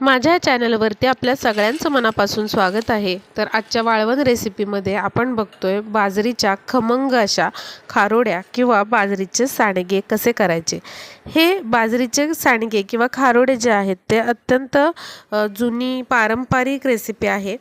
माझ्या चॅनलवरती आपल्या सगळ्यांचं मनापासून स्वागत आहे. तर आजच्या वाळवण रेसिपीमध्ये आपण बघतोय बाजरीच्या खमंग अशा खारोड्या किंवा बाजरीचे सांडगे कसे करायचे. हे बाजरीचे सांडगे किंवा खारोडे जे आहेत ते अत्यंत जुनी पारंपरिक रेसिपी आहे.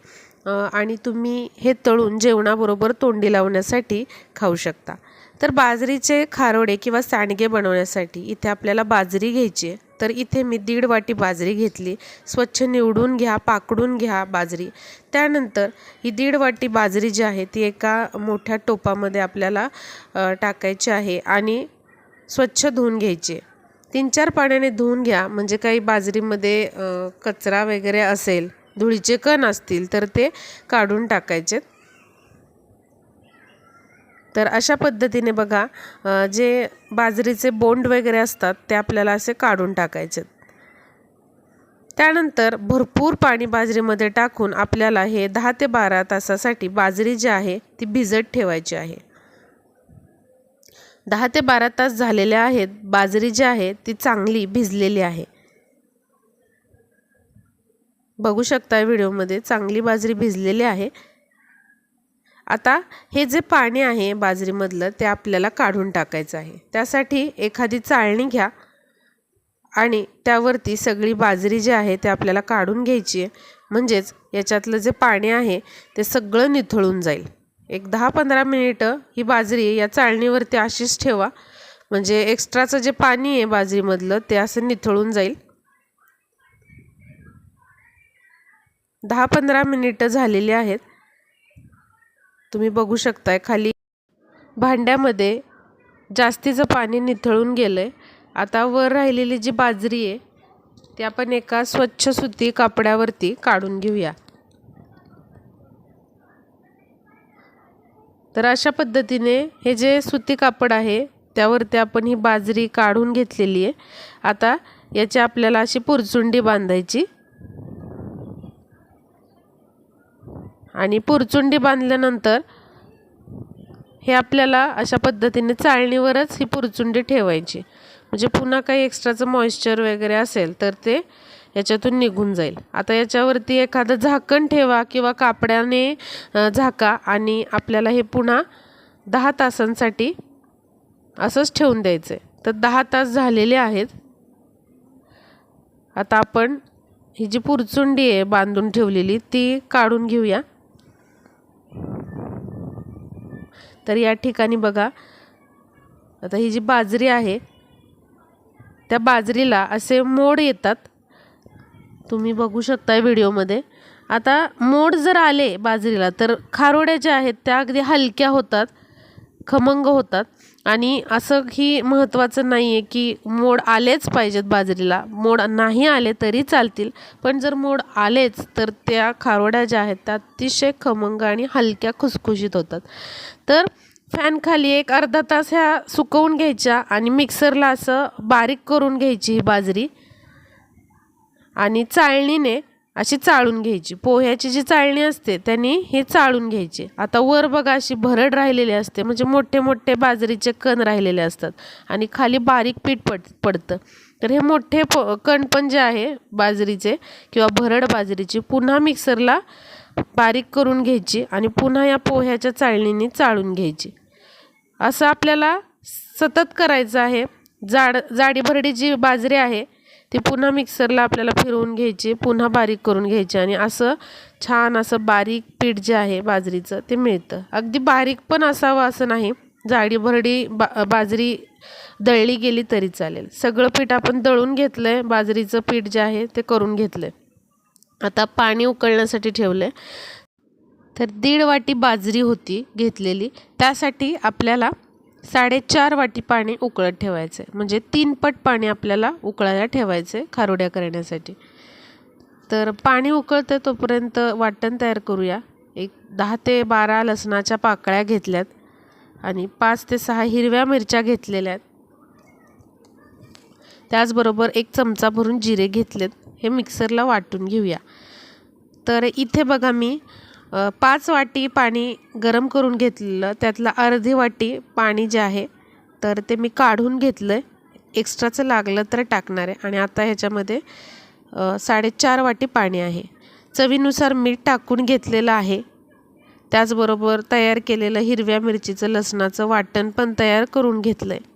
आणि तुम्ही हे तळून जेवणाबरोबर तोंडी लावण्यासाठी खाऊ शकता. तर बाजरीचे खारोडे किंवा सांडगे बनवण्यासाठी इथे आपल्याला बाजरी घ्यायची आहे. तर इथे मी दीड वाटी बाजरी घेतली. स्वच्छ निवडून घ्या पाकडून घ्या बाजरी. त्यानंतर ही दीड वाटी बाजरी जी आहे ती एका मोठ्या टोपामध्ये आपल्याला टाकायची आहे आणि स्वच्छ धुवून घ्यायची. तीन चार पाण्याने धुवून घ्या म्हणजे काही बाजरीमध्ये कचरा वगैरे असेल धुळीचे कण असतील तर ते काढून टाकायचे तर अशा पद्धतीने बघा जे बाजरीचे बोंड वगैरे असतात ते आपल्याला असे काढून टाकायचे. त्यानंतर भरपूर पाणी बाजरीमध्ये टाकून आपल्याला हे दहा ते बारा तासासाठी बाजरी जी आहे ती भिजत ठेवायची आहे. दहा ते बारा तास झालेले आहेत बाजरी जी आहे ती चांगली भिजलेली आहे. बघू शकता व्हिडिओमध्ये चांगली बाजरी भिजलेली आहे. आता हे जे पाणी आहे बाजरीमधलं ते आपल्याला काढून टाकायचं आहे. त्यासाठी एखादी चाळणी घ्या आणि त्यावरती सगळी बाजरी जी आहे ते आपल्याला काढून घ्यायची आहे. म्हणजेच याच्यातलं जे पाणी आहे ते सगळं निथळून जाईल. एक दहा पंधरा मिनिटं ही बाजरी या चाळणीवरती अशीच ठेवा. म्हणजे एक्स्ट्राचं जे पाणी आहे बाजरीमधलं ते असं निथळून जाईल. दहा पंधरा मिनिटं झालेली आहेत. तुम्ही बघू शकताय खाली भांड्यामध्ये जास्तीचं पाणी निथळून गेलं आहे आता वर राहिलेली जी बाजरी आहे ती आपण एका स्वच्छ सुती कापड्यावरती काढून घेऊया. तर अशा पद्धतीने हे जे सुती कापड आहे त्यावरती आपण ही बाजरी काढून घेतलेली आहे. आता याची आपल्याला अशी पुरचुंडी बांधायची. आणि पुरचुंडी बांधल्यानंतर हे आपल्याला अशा पद्धतीने चाळणीवरच ही पुरचुंडी ठेवायची. म्हणजे पुन्हा काही एक्स्ट्राचं मॉइश्चर वगैरे असेल तर ते याच्यातून निघून जाईल. आता याच्यावरती एखादं झाकण ठेवा किंवा कापड्याने झाका आणि आपल्याला हे पुन्हा दहा तासांसाठी असंच ठेवून द्यायचं आहे. तर दहा तास झालेले आहेत. आता आपण ही जी पुरचुंडी आहे बांधून ठेवलेली ती काढून घेऊया. तर या ठिकाणी बघा. आता ही जी बाजरी आहे त्या बाजरीला असे मोड येतात. तुम्ही बघू शकता व्हिडिओमध्ये. आता मोड जर आले बाजरीला तर खारोड्या ज्या आहेत त्या अगदी हलक्या होतात खमंग होतात. आणि असं ही महत्त्वाचं नाही आहे की मोड आलेच पाहिजेत बाजरीला. मोड नाही आले तरी चालतील पण जर मोड आलेच तर त्या खारोड्या ज्या आहेत त्या अतिशय खमंग आणि हलक्या खुसखुशीत होतात. तर फॅनखाली एक अर्धा तास ह्या सुकवून घ्यायच्या आणि मिक्सरला असं बारीक करून घ्यायची ही बाजरी. आणि चाळणीने अशी चाळून घ्यायची. पोह्याची जी चाळणी असते त्यांनी हे चाळून घ्यायची. आता वर बघा अशी भरड राहिलेली असते. म्हणजे मोठे मोठे बाजरीचे कण राहिलेले असतात. आणि खाली बारीक पीठ पड पडतं. तर हे मोठे प कण पण जे आहे बाजरीचे किंवा भरड बाजरीची पुन्हा मिक्सरला बारीक करून घ्यायची आणि पुन्हा या पोह्याच्या चाळणीने चाळून घ्यायची. असं आपल्याला सतत करायचं आहे. जाड जाडी भरडी जी बाजरी आहे ते पुन्हा मिक्सरला आपल्याला फिरवून घ्यायचे पुन्हा बारीक करून घ्यायची आणि असं छान असं बारीक पीठ जे आहे बाजरीचं ते मिळतं. अगदी बारीक पण असावं असं नाही. जाडी भरडी बा बाजरी दळली गेली तरी चालेल. सगळं पीठ आपण दळून घेतलं आहे बाजरीचं पीठ जे आहे ते करून घेतलं आहे आता पाणी उकळण्यासाठी ठेवलं आहे तर दीड वाटी बाजरी होती घेतलेली. त्यासाठी आपल्याला साडेचार वाटी पाणी उकळत ठेवायचं. आहे म्हणजे तीन पट पाणी आपल्याला उकळायला ठेवायचं आहे खारोड्या करण्यासाठी. तर पाणी उकळतं तोपर्यंत वाटण तयार करूया. एक दहा ते बारा लसणाच्या पाकळ्या घेतल्यात आणि पाच ते सहा हिरव्या मिरच्या घेतलेल्या. आहेत त्याचबरोबर एक चमचा भरून जिरे घेतलेत. हे मिक्सरला वाटून घेऊया. तर इथे बघा मी पाच वाटी पाणी गरम करून घेतलेलं त्यातलं अर्धी वाटी पाणी जे आहे तर ते मी काढून घेतलं आहे एक्स्ट्राचं लागलं तर टाकणार आहे. आणि आता ह्याच्यामध्ये साडेचार वाटी पाणी आहे. चवीनुसार मीठ टाकून घेतलेलं आहे. त्याचबरोबर तयार केलेलं हिरव्या मिरचीचं लसणाचं वाटण पण तयार करून घेतलं आहे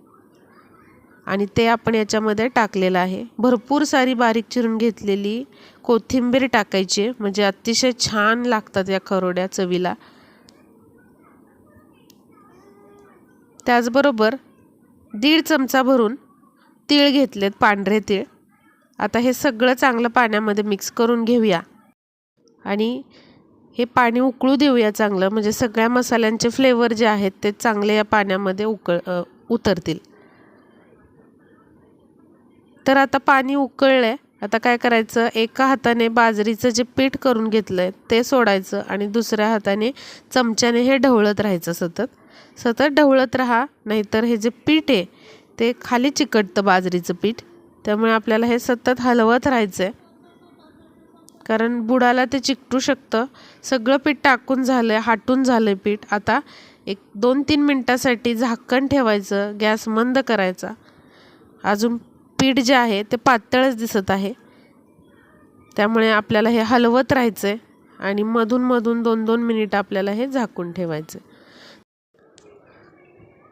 आणि ते आपण याच्यामध्ये टाकलेलं आहे. भरपूर सारी बारीक चिरून घेतलेली कोथिंबीर टाकायची म्हणजे अतिशय छान लागतात या खरोड्या चवीला. त्याचबरोबर दीड चमचा भरून तीळ घेतलेत पांढरे तीळ. आता हे सगळं चांगलं पाण्यामध्ये मिक्स करून घेऊया. आणि हे पाणी उकळू देऊया चांगलं म्हणजे सगळ्या मसाल्यांचे फ्लेवर जे आहेत ते चांगले या पाण्यामध्ये उकळ उतरतील. तर आता पाणी उकळलं आहे आता काय करायचं? एका हाताने बाजरीचं जे पीठ करून घेतलं आहे ते सोडायचं आणि दुसऱ्या हाताने चमच्याने हे ढवळत राहायचं सतत. सतत ढवळत राहा नाहीतर हे जे पीठ आहे ते खाली चिकटतं बाजरीचं पीठ. त्यामुळे आपल्याला हे सतत हलवत राहायचं आहे कारण बुडाला ते चिकटू शकतं. सगळं पीठ टाकून झालं आहे हाटून झालं आहे पीठ. आता एक दोन तीन मिनटासाठी झाकण ठेवायचं गॅस मंद करायचा. अजून पीठ जे आहे ते पातळच दिसत आहे. त्यामुळे आपल्याला हे हलवत राहायचं आहे आणि मधून मधून दोन दोन मिनिट आपल्याला हे झाकून ठेवायचं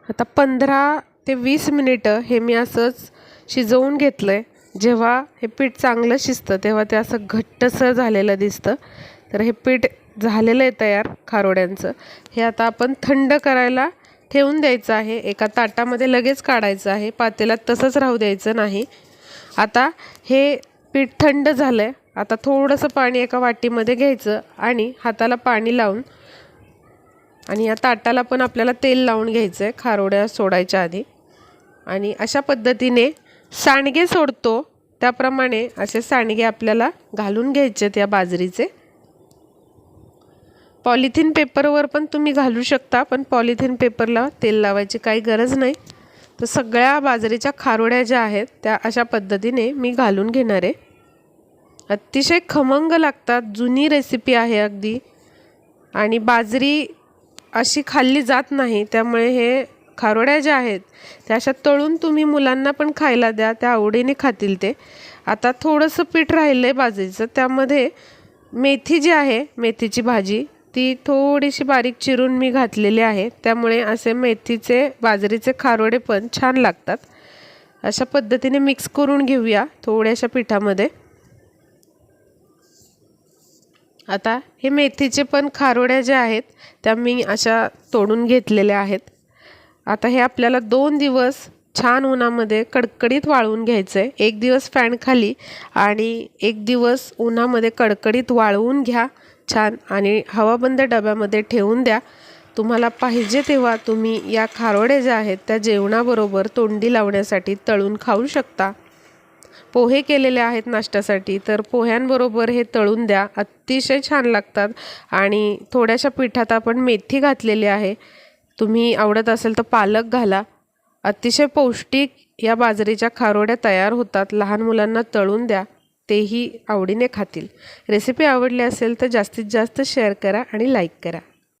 आता पंधरा ते वीस मिनिटं हे मी असंच शिजवून घेतलं आहे जेव्हा हे पीठ चांगलं शिजतं तेव्हा ते असं घट्टसर झालेलं दिसतं. तर हे पीठ झालेलं आहे तयार खारोड्यांचं. हे आता आपण थंड करायला ठेवून द्यायचं आहे. एका ताटामध्ये लगेच काढायचं आहे. पातेल्यात तसंच राहू द्यायचं नाही. आता हे पीठ थंड झालं आहे आता थोडंसं पाणी एका वाटीमध्ये घ्यायचं आणि हाताला पाणी लावून आणि या ताटाला पण आपल्याला तेल लावून घ्यायचं आहे खारोड्या सोडायच्या आधी. आणि अशा पद्धतीने सांडगे सोडतो. त्याप्रमाणे असे सांडगे आपल्याला घालून घ्यायचे आहेत या बाजरीचे. पॉलिथिन पेपरवर पण तुम्ही घालू शकता पण पॉलिथिन पेपरला तेल लावायची काही गरज नाही. तर सगळ्या बाजरीच्या खारोड्या ज्या आहेत त्या अशा पद्धतीने मी घालून घेणार आहे. अतिशय खमंग लागतात जुनी रेसिपी आहे अगदी. आणि बाजरी अशी खाल्ली जात नाही त्यामुळे हे खारोड्या ज्या आहेत त्या अशा तळून तुम्ही मुलांना पण खायला द्या त्या आवडीने खातील ते. आता थोडंसं पीठ राहिलं आहे बाजरीचं त्यामध्ये मेथी जी आहे मेथीची भाजी ती थोडीशी बारीक चिरून मी घातलेली आहे. त्यामुळे असे मेथीचे बाजरीचे खारोडे पण छान लागतात. अशा पद्धतीने मिक्स करून घेऊया थोड्याशा पिठामध्ये. आता हे मेथीचे पण खारोड्या ज्या आहेत त्या मी अशा तोडून घेतलेल्या आहेत. आता हे आपल्याला दोन दिवस छान उन्हामध्ये कडकडीत वाळवून घ्यायचं आहे एक दिवस फॅन खाली आणि एक दिवस उन्हामध्ये कडकडीत वाळवून घ्या. छान आणि हवाबंद डब्यामध्ये ठेवून द्या. तुम्हाला पाहिजे तेव्हा तुम्ही या खारोड्या ज्या आहेत त्या जेवणाबरोबर तोंडी लावण्यासाठी तळून खाऊ शकता. पोहे केलेले आहेत नाश्त्यासाठी तर पोह्यांबरोबर हे तळून द्या. अतिशय छान लागतात आणि थोड्याशा पिठात आपण मेथी घातलेली आहे. तुम्ही आवडत असेल तर पालक घाला. अतिशय पौष्टिक या बाजरीच्या खारोड्या तयार होतात. लहान मुलांना तळून द्या. तेही आवडीने खातील. रेसिपी आवडली असेल तर जास्तीत जास्त शेअर करा आणि लाईक करा.